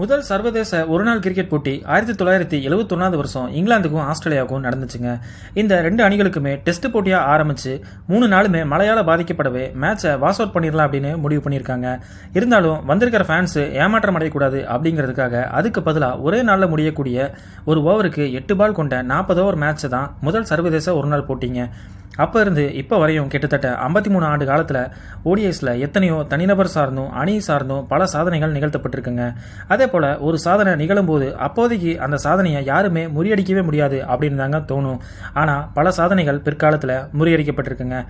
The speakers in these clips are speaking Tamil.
முதல் சர்வதேச ஒருநாள் கிரிக்கெட் போட்டி ஆயிரத்தி தொள்ளாயிரத்தி எழுபத்தொன்னாவது வருஷம் இங்கிலாந்துக்கும் ஆஸ்திரேலியாவுக்கும் நடந்துச்சுங்க. இந்த ரெண்டு அணிகளுக்குமே டெஸ்ட் போட்டியாக ஆரம்பிச்சு மூணு நாளுமே மழையால் பாதிக்கப்படவே மேட்சை வாஸ் அவுட் பண்ணிடலாம் அப்படின்னு முடிவு பண்ணியிருக்காங்க. இருந்தாலும் வந்திருக்கிற ஃபேன்ஸு ஏமாற்றம் அடையக்கூடாது அப்படிங்கிறதுக்காக அதுக்கு பதிலாக ஒரே நாளில் முடியக்கூடிய ஒரு ஓவருக்கு எட்டு பால் கொண்ட நாற்பது ஓவர் மேட்ச்சை தான் முதல் சர்வதேச ஒருநாள் போட்டிங்க. அப்போ இருந்து இப்போ வரையும் கிட்டத்தட்ட ஐம்பத்தி மூணு ஆண்டு காலத்தில் ஓடிஎஸில் எத்தனையோ தனிநபர் சார்ந்தும் அணி சார்ந்தும் பல சாதனைகள் நிகழ்த்தப்பட்டிருக்குங்க. அதே போல் ஒரு சாதனை நிகழும்போது அப்போதைக்கு அந்த சாதனையை யாருமே முறியடிக்கவே முடியாது அப்படின்னு தாங்க தோணும். ஆனால் பல சாதனைகள் பிற்காலத்தில் முறியடிக்கப்பட்டிருக்குங்க.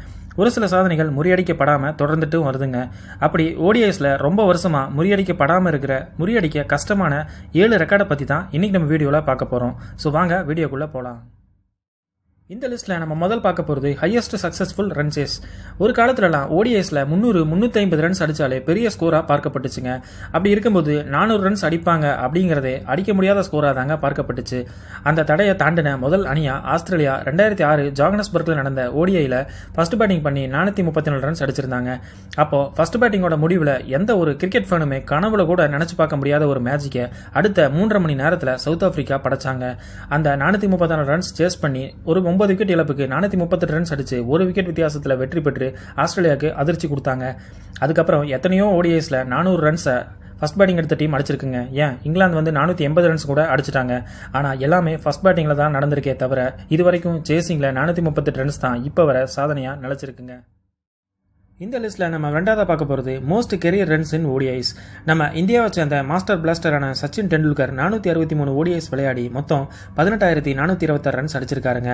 ஒரு சில சாதனைகள் முறியடிக்கப்படாமல் தொடர்ந்துட்டும் வருதுங்க. அப்படி ஓடிஎஸில் ரொம்ப வருஷமாக முறியடிக்கப்படாமல் இருக்கிற முறியடிக்க கஷ்டமான ஏழு ரெக்கார்டை பற்றி தான் இன்றைக்கி நம்ம வீடியோவில் பார்க்க போகிறோம் ஸோ வாங்க வீடியோக்குள்ளே போகலாம் இந்த லிஸ்ட்டில் நம்ம முதல் பார்க்க போகிறது ஹையஸ்ட் சக்ஸஸ்ஃபுல் ரன் சேஸ் ஒரு காலத்துலலாம் ஓடிஎஸில் முந்நூறு முந்நூற்றி ஐம்பது ரன்ஸ் அடித்தாலே பெரிய ஸ்கோராக பார்க்கப்பட்டுச்சுங்க. அப்படி இருக்கும்போது நானூறு ரன்ஸ் அடிப்பாங்க அப்படிங்கிறதே அடிக்க முடியாத ஸ்கோராக தாங்க பார்க்கப்பட்டுச்சு. அந்த தடையை தாண்டின முதல் அணியாக ஆஸ்திரேலியா ரெண்டாயிரத்தி ஆறு ஜாகனஸ்பர்க்கில் நடந்த ஓடிஐயில் ஃபர்ஸ்ட் பேட்டிங் பண்ணி நானூற்றி முப்பத்தி நாலு ரன்ஸ் அடிச்சிருந்தாங்க. அப்போது ஃபர்ஸ்ட் பேட்டிங்கோட முடிவில் எந்த ஒரு கிரிக்கெட் ஃபேனுமே கனவுல கூட நினச்சி பார்க்க முடியாத ஒரு மேஜிக்கை அடுத்த மூன்றரை மணி நேரத்தில் சவுத் ஆஃப்ரிக்கா படைச்சாங்க. அந்த நானூற்றி முப்பத்தாறு ரன்ஸ் சேஸ் பண்ணி ஒரு ஒன்பது விக்கெட் இழப்புக்கு நானூற்றி முப்பத்தெட்டு ரன்ஸ் அடிச்சு ஒரு விக்கெட் வித்தியாசத்தில் வெற்றி பெற்று ஆஸ்திரேலியாவுக்கு அதிர்ச்சி கொடுத்தாங்க. அதுக்கப்புறம் எத்தனையோ ஓடிஐஸில் நானூறு ரன்ஸை ஃபஸ்ட் பேட்டிங் எடுத்த டீம் அடிச்சிருக்குங்க. ஏன்? இங்கிலாந்து வந்து நானூற்றி எண்பது ரன்ஸ் கூட அடிச்சிட்டாங்க. ஆனால் எல்லாமே ஃபஸ்ட் பேட்டிங்கில் தான் நடந்திருக்கே தவிர இது வரைக்கும் சேசிங்கில் நானூற்றி முப்பத்தெட்டு ரன்ஸ் தான் இப்போ வர சாதனையாக நிலச்சிருக்குங்க. இந்த லிஸ்ட்டில் நம்ம ரெண்டாவது பார்க்க போகிறது most career runs in ODIs நம்ம இந்தியாவை சேர்ந்த மாஸ்டர் பிளாஸ்டரான சச்சின் டெண்டுல்கர் நானூற்றி அறுபத்தி மூணு ஓடிஐஸ் விளையாடி மொத்தம் பதினெட்டாயிரத்தி நானூற்றி இருபத்தாறு ரன்ஸ் அடிச்சிருக்காருங்க.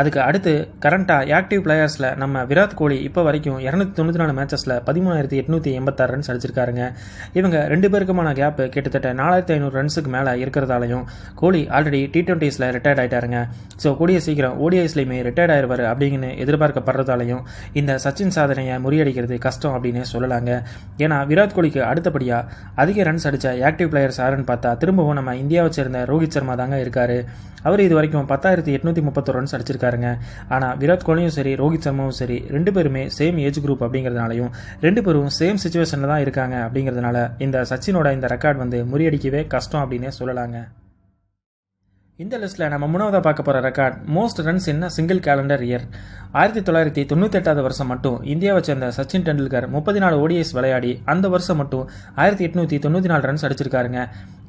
அதுக்கு அடுத்து கரண்ட்டாக ஆக்டிவ் பிளேயர்ஸில் நம்ம விராட் கோலி இப்போ வரைக்கும் இரநூத்தி தொண்ணூற்றி நாலு மேட்சஸில் பதிமூணாயிரத்தி எட்நூற்றி எண்பத்தாறு ரன்ஸ் அடிச்சிருக்காருங்க. இவங்க ரெண்டு பேருக்குமான கேப் கிட்டத்தட்ட நாலாயிரத்தி ஐநூறு ரன்ஸுக்கு மேலே இருக்கிறதாலையும் கோலி ஆல்ரெடி டி டுவெண்ட்டீஸில் ரிட்டையர்ட் ஆகிட்டாருங்க ஸோ கூடிய சீக்கிரம் ஓடிஐஸ்லையுமே ரிட்டையர்ட் ஆயிடுவார் அப்படின்னு எதிர்பார்க்கப்படுறதாலையும் இந்த சச்சின் சாதனையை முறியடி அடிக்கிறது கஷ்டம் அப்படின்னு சொல்லலாங்க. ஏன்னா விராட் கோலிக்கு அடுத்தபடியாக அதிக ரன்ஸ் அடித்த ஆக்டிவ் பிளேயர்ஸ் யாருன்னு பார்த்தா திரும்பவும் நம்ம இந்தியாவை சேர்ந்த ரோஹித் சர்மா தாங்க இருக்காரு. அவர் இது வரைக்கும் பத்தாயிரத்தி எட்நூற்றி முப்பத்தொரு ரன்ஸ் அடிச்சிருக்காருங்க. ஆனால் விராட் கோலியும் சரி ரோஹித் சர்மாவும் சரி ரெண்டு பேருமே சேம் ஏஜ் குரூப் அப்படிங்கிறதுனாலையும் ரெண்டு பேரும் சேம் சுச்சுவேஷனில் தான் இருக்காங்க அப்படிங்கிறதுனால இந்த சச்சினோட இந்த ரெக்கார்ட் வந்து முறியடிக்கவே கஷ்டம் அப்படின்னே சொல்லலாங்க. இந்த லிஸ்ட்டில் நம்ம மூணாவதாக பார்க்க போகிற record most runs in single calendar year ஆயிரத்தி தொள்ளாயிரத்தி தொண்ணூற்றி எட்டாவது வருஷம் மட்டும் இந்தியாவை சேர்ந்த சச்சின் டெண்டுல்கர் முப்பத்தி நாலு ஓடிஎஸ் விளையாடி அந்த வருஷம் மட்டும் ஆயிரத்தி எட்நூற்றி தொண்ணூற்றி நாலு ரன்ஸ் அடிச்சிருக்காருங்க.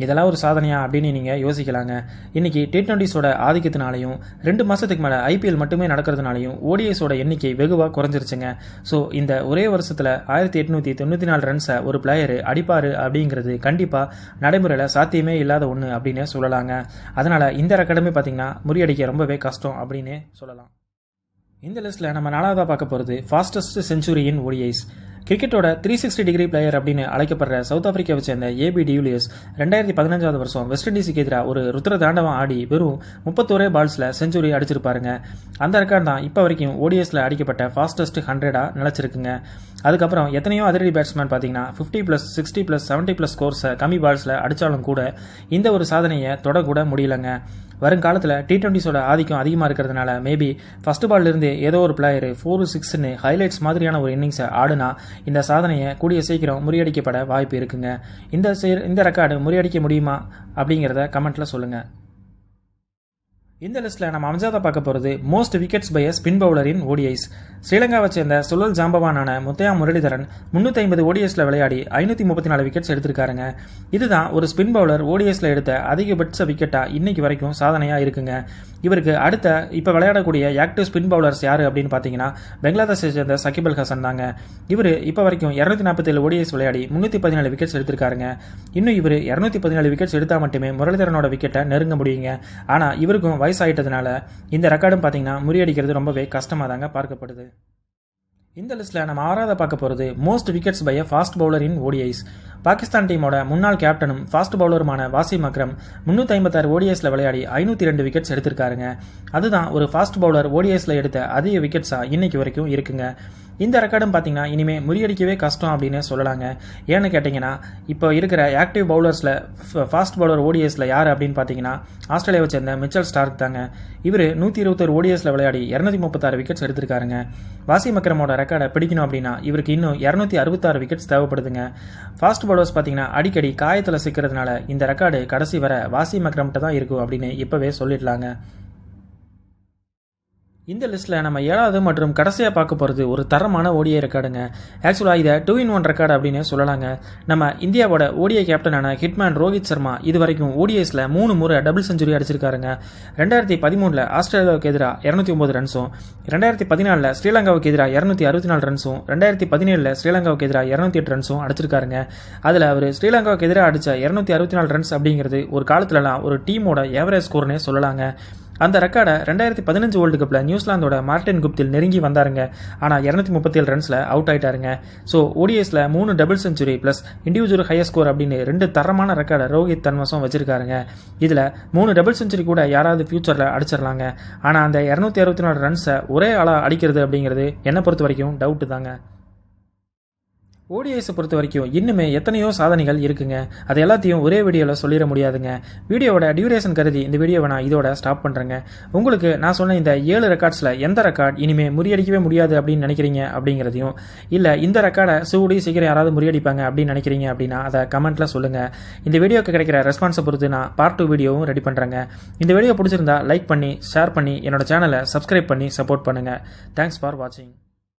இதெல்லாம் ஒரு சாதனையா அப்படின்னு நீங்கள் யோசிக்கலாங்க. இன்னைக்கு டி ட்வெண்ட்டிஸோட ஆதிக்கத்தினாலையும் ரெண்டு மாதத்துக்கு மேலே ஐபிஎல் மட்டுமே நடக்கிறதுனாலையும் ஓடிஎஸோட எண்ணிக்கை வெகுவாக குறைஞ்சிருச்சுங்க. ஸோ இந்த ஒரே வருஷத்தில் ஆயிரத்தி எட்நூற்றி தொண்ணூற்றி நாலு ரன்ஸை ஒரு பிளேயர் அடிப்பார் அப்படிங்கிறது கண்டிப்பாக நடைமுறையில் சாத்தியமே இல்லாத ஒன்று அப்படின்னு சொல்லலாங்க. அதனால் இந்த ரெக்கார்டுமே பார்த்தீங்கன்னா முறியடிக்க ரொம்பவே கஷ்டம் அப்படின்னு சொல்லலாம். இந்த லிஸ்ட்டில் நம்ம நாலாவதாக பார்க்க போகிறது ஃபாஸ்டஸ்ட் செஞ்சுரியின் ஓடிஐஸ் கிரிக்கெட்டோட த்ரீ சிக்ஸ்டி டிகிரி பிளேயர் அப்படின்னு அழைக்கப்படுற சவுத் ஆப்பிரிக்காவை சேர்ந்த ஏபி டியூலியஸ் ரெண்டாயிரத்தி பதினஞ்சாவது வருஷம் வெஸ்ட் இண்டீஸுக்கு எதிராக ஒரு ருத்ர தாண்டவம் ஆடி வெறும் முப்பத்தோரே பால்ஸில் செஞ்சுரி அடிச்சிருப்பாருங்க. அந்த ரெக்கார்ட் தான் இப்போ வரைக்கும் ஓடிஎஸில் அடிக்கப்பட்ட ஃபாஸ்டஸ்ட் ஹண்ட்ரடாக நிலச்சிருக்குங்க. அதுக்கப்புறம் எத்தனையோ அதிரடி பேட்ஸ்மேன் பார்த்தீங்கன்னா fifty plus sixty plus seventy plus ஸ்கோர்ஸை கம்மி பால்ஸில் அடித்தாலும் கூட இந்த ஒரு சாதனையை தொடக்கூட முடியலங்க. வருங்காலத்தில் டி டுவெண்ட்டிஸோட ஆதிக்கம் அதிகமாக இருக்கிறதுனால மேபி ஃபஸ்ட் பால்லேருந்து ஏதோ ஒரு பிளேயர் ஃபோர் சிக்ஸ்னு ஹைலைட்ஸ் மாதிரியான ஒரு இன்னிங்ஸை ஆடுனா இந்த சாதனையை கூடிய சீக்கிரம் முறியடிக்கப்பட வாய்ப்பு இருக்குங்க. இந்த இந்த ரெக்கார்டு முறியடிக்க முடியுமா அப்படிங்கிறத கமெண்ட்டில் சொல்லுங்கள் இந்த லிஸ்ட்டில் நம்ம அம்ஜாதை பார்க்க போகிறது மோஸ்ட் விக்கெட்ஸ் பை ஸ்பின் பவுலரின் ஓடிஐஸ் ஸ்ரீலங்காவை சேர்ந்த சுழல் ஜாம்பவானான முத்தையா முரளிதரன் முந்நூற்றி ஐம்பது ஓடிஎஸில் விளையாடி ஐநூற்றி முப்பத்தி நாலு விக்கெட்ஸ் எடுத்திருக்காருங்க. இதுதான் ஒரு ஸ்பின் பவுலர் ஓடிஎஸில் எடுத்த அதிகபட்ச விக்கெட்டாக இன்னைக்கு வரைக்கும் சாதனையாக இருக்குங்க. இவருக்கு அடுத்த இப்போ விளையாடக்கூடிய ஆக்டிவ் ஸ்பின் பவுலர்ஸ் யார் அப்படின்னு பார்த்தீங்கன்னா பங்களாதேஷை சேர்ந்த சகிபல் ஹசன் தாங்க. இவர் இப்போ வரைக்கும் இரநூத்தி நாற்பத்தேழு ஓடிஎஸ் விளையாடி முந்நூற்றி பதினாலு விக்கெட்ஸ் எடுத்திருக்காருங்க. இன்னும் இவர் இரநூத்தி பதினாலு விக்கெட்ஸ் எடுத்தால் மட்டுமே முரளிதரனோட விக்கெட்டை நெருங்க முடியுங்க. ஆனால் இவருக்கும் வயசாகிட்டதுனால இந்த ரெக்கார்டும் பார்த்தீங்கன்னா முறியடிக்கிறது ரொம்பவே கஷ்டமாக தாங்க பார்க்கப்படுது. இந்த லிஸ்ட்டில் நம்ம ஆறாவது பார்க்க போகிறது most wickets by fast bowler in ODIs Pakistan டீமோட முன்னாள் கேப்டனும் ஃபாஸ்ட் பவுலருமான வாசிம் அக்ரம் முன்னூற்றி ஐம்பத்தாறு ஓடிஎஸ்ல விளையாடி ஐநூற்றி ரெண்டு விக்கெட்ஸ் எடுத்திருக்காருங்க. அதுதான் ஒரு ஃபாஸ்ட் பவுலர் ஓடிஎஸ்ல எடுத்த அதிக விக்கெட்ஸாக இன்னைக்கு வரைக்கும் இருக்குங்க. இந்த ரெக்கார்டும் பார்த்தீங்கன்னா இனிமேல் முறியடிக்கவே கஷ்டம் அப்படின்னு சொல்லலாங்க. ஏன்னு கேட்டிங்கன்னா இப்போ இருக்கிற ஆக்டிவ் பவுலர்ஸில் ஃபாஸ்ட் பவுலர் ஓடிஎஸில் யார் அப்படின்னு பார்த்தீங்கன்னா ஆஸ்திரேலியாவை சேர்ந்த மிச்சல் ஸ்டார்க் தாங்க. இவர் நூற்றி இருபத்தொரு ஓடிஎஸில் விளையாடி இரநூத்தி முப்பத்தாறு விக்கெட்ஸ் எடுத்திருக்காருங்க. வாசி மக்கரமோட ரெக்கார்டை பிடிக்கணும் அப்படின்னா இவருக்கு இன்னும் இரநூத்தி அறுபத்தாறு விக்கெட்ஸ் தேவைப்படுதுங்க. ஃபாஸ்ட் பவுலர்ஸ் பார்த்தீங்கன்னா அடிக்கடி காயத்தில் சிக்கிறதுனால இந்த ரெக்கார்டு கடைசி வர வாசி மக்ரம்கிட்ட தான் இருக்கும் அப்படின்னு இப்போவே சொல்லிடலாங்க. இந்த லிஸ்ட்டில் நம்ம ஏழாவது மற்றும் கடைசியாக பார்க்க போகிறது ஒரு தரமான ஓடிஐ ரெக்கார்டுங்க ஆக்சுவலாக இதை டூ இன் ஒன் ரெக்கார்டு அப்படின்னு சொல்லலாங்க. நம்ம இந்தியாவோட ஓடிஐ கேப்டனான ஹிட்மேன் ரோஹித் சர்மா இது வரைக்கும் ஓடிஐஸில் மூணு முறை டபுள் செஞ்சுரி அடிச்சிருக்காருங்க. ரெண்டாயிரத்தி பதிமூணில் ஆஸ்திரேலியாவுக்கு எதிராக இரநூத்தி ஒம்பது ரன்ஸும் ரெண்டாயிரத்தி பதினாலில் ஸ்ரீலங்காவுக்கு எதிராக இரநூத்தி அறுபத்தி நாலு ரன்ஸும் ரெண்டாயிரத்தி பதினேழில் ஸ்ரீலங்காவுக்கு எதிராக இரநூத்தி எட்டு ரன்ஸும் அடிச்சிருக்காருங்க. அதில் அவர் ஸ்ரீலங்காவுக்கு எதிராக அடித்த இரநூத்தி அறுபத்தி நாலு ரன்ஸ் அப்படிங்கிறது ஒரு காலத்துலலாம் ஒரு டீமோட ஏவரேஜ் ஸ்கோர்னே சொல்லலாங்க. அந்த ரெக்கார்டை ரெண்டாயிரத்தி பதினஞ்சு வேர்ல்டு கப்பில் நியூசிலாந்தோட மார்டின் குப்தில் நெருங்கி வந்தாருங்க. ஆனால் இரநூத்தி முப்பத்தி ஏழு ரன்ஸில் அவுட் ஆயிட்டாருங்க. ஸோ ஓடிஎஸில் மூணு double century plus individual higher score அப்படின்னு ரெண்டு தரமான ரெக்கார்டை ரோஹித் தன்வசம் வச்சிருக்காருங்க. இதில் மூணு டபுள் செஞ்சுரி கூட யாராவது ஃபியூச்சரில் அடிச்சிடலாங்க. ஆனால் அந்த இரநூத்தி அறுபத்தி நாலு ரன்ஸை ஒரே ஆளாக அடிக்கிறது அப்படிங்கிறது என்னை பொறுத்த வரைக்கும் டவுட்டு தாங்க. ஓடிஎஸை பொறுத்த வரைக்கும் இன்னுமே எத்தனையோ சாதனைகள் இருக்குங்க. அது எல்லாத்தையும் ஒரே வீடியோவில் சொல்லிட முடியாதுங்க. வீடியோவோட டியூரேஷன் கருதி இந்த வீடியோவை நான் இதோட ஸ்டாப் பண்ணுறேங்க உங்களுக்கு நான் சொன்ன இந்த ஏழு ரெக்கார்ட்ஸில் எந்த ரெக்கார்ட் இனிமே முறியடிக்கவே முடியாது அப்படின்னு நினைக்கிறீங்க அப்படிங்கிறதையும் இல்லை இந்த ரெக்கார்டை சூடி சீக்கிரம் யாராவது முறியடிப்பாங்க அப்படின்னு நினைக்கிறீங்க அப்படின்னா அதை கமெண்ட்டில் சொல்லுங்கள் இந்த வீடியோக்கு கிடைக்கிற ரெஸ்பான்ஸை பொறுத்து நான் பார்ட் டூ வீடியோவும் ரெடி பண்ணுறேங்க இந்த வீடியோ பிடிச்சிருந்தா லைக் பண்ணி ஷேர் பண்ணி என்னோட சேனலை சப்ஸ்கிரைப் பண்ணி சப்போர்ட் பண்ணுங்கள் தேங்க்ஸ் ஃபார் வாட்சிங்